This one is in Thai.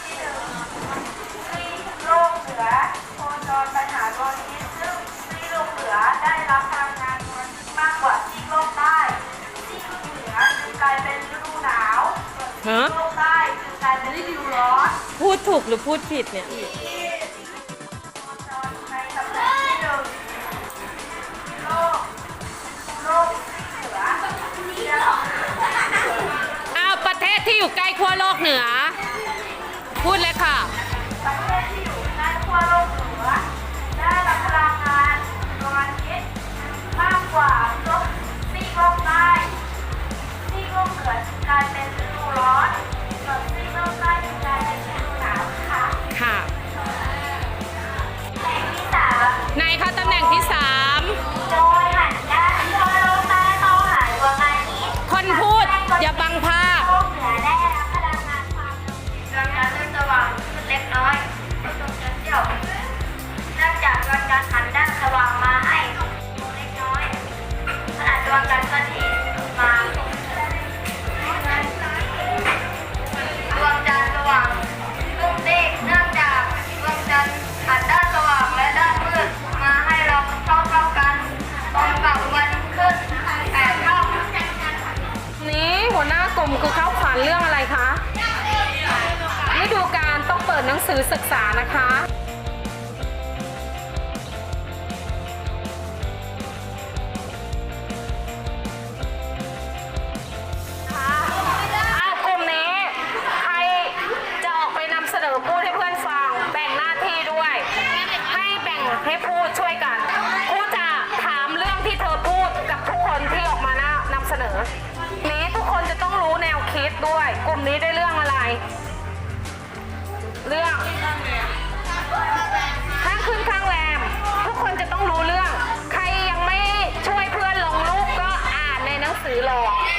ที่หนึ่งซีโลกเหนือโคจรไปหาดวงอาทิตย์ซึ่งซีโลกเหนือได้รับทางการเงินมากกว่าที่โลกใต้ที่เหนือจึงกลายเป็นฤดูหนาวโลกใต้จึงกลายเป็นฤดูร้อนพูดถูกหรือพูดผิดเนี่ยเอได้รับอ้าว ประเทศที่อยู่ใกล้ขั้วโลกเหนือ พูดเลยค่ะ ประเทศที่อยู่ในขั้วโลกเหนือได้รับพลังงานดวงอาทิตย์มากกว่าโลกซีกโลกใต้ซีกโลกเหนือจึงกลายเป็นฤดูร้อนส่วนซีกโลกใต้จึงกลายเป็นฤดูหนาวค่ะค่ะแหล่งที่สามในคะตำแหน่งที่สามโดยหันด้านขั้วโลกใต้เข้าหาดวงอาทิตย์คนพูดอย่าบังภาพ โลกเหนือได้รับ เล็กน้อยดวงจันทร์เที่ยวเนื่องจากดวงจันทร์หันด้านสว่างมาให้เล็กน้อยขณะดวงจันทร์เคลื่อนที่มาดวงจันทร์สว่างรุ่งเด้งเนื่องจากดวงจันทร์หันด้านสว่างและด้านมืดมาให้เราเท่าเท่ากันตรงกับวันขึ้นแปดค่ำนี้หัวหน้ากลุ่มคือเข้าขวัญเรื่อง งสือศึกษานะคะอะกลุ่มนี้ ใครจะออกไปนำเสนอพูดให้เพื่อนฟัง แบ่งหน้าที่ด้วย ให้แบ่งให้พูดช่วยกันครูจะถามเรื่องที่เธอพูดกับทุกคนที่ออกมานำเสนอ นี้ทุกคนจะต้องรู้แนวคิดด้วย กลุ่มนี้ได้เรื่องอะไร 回来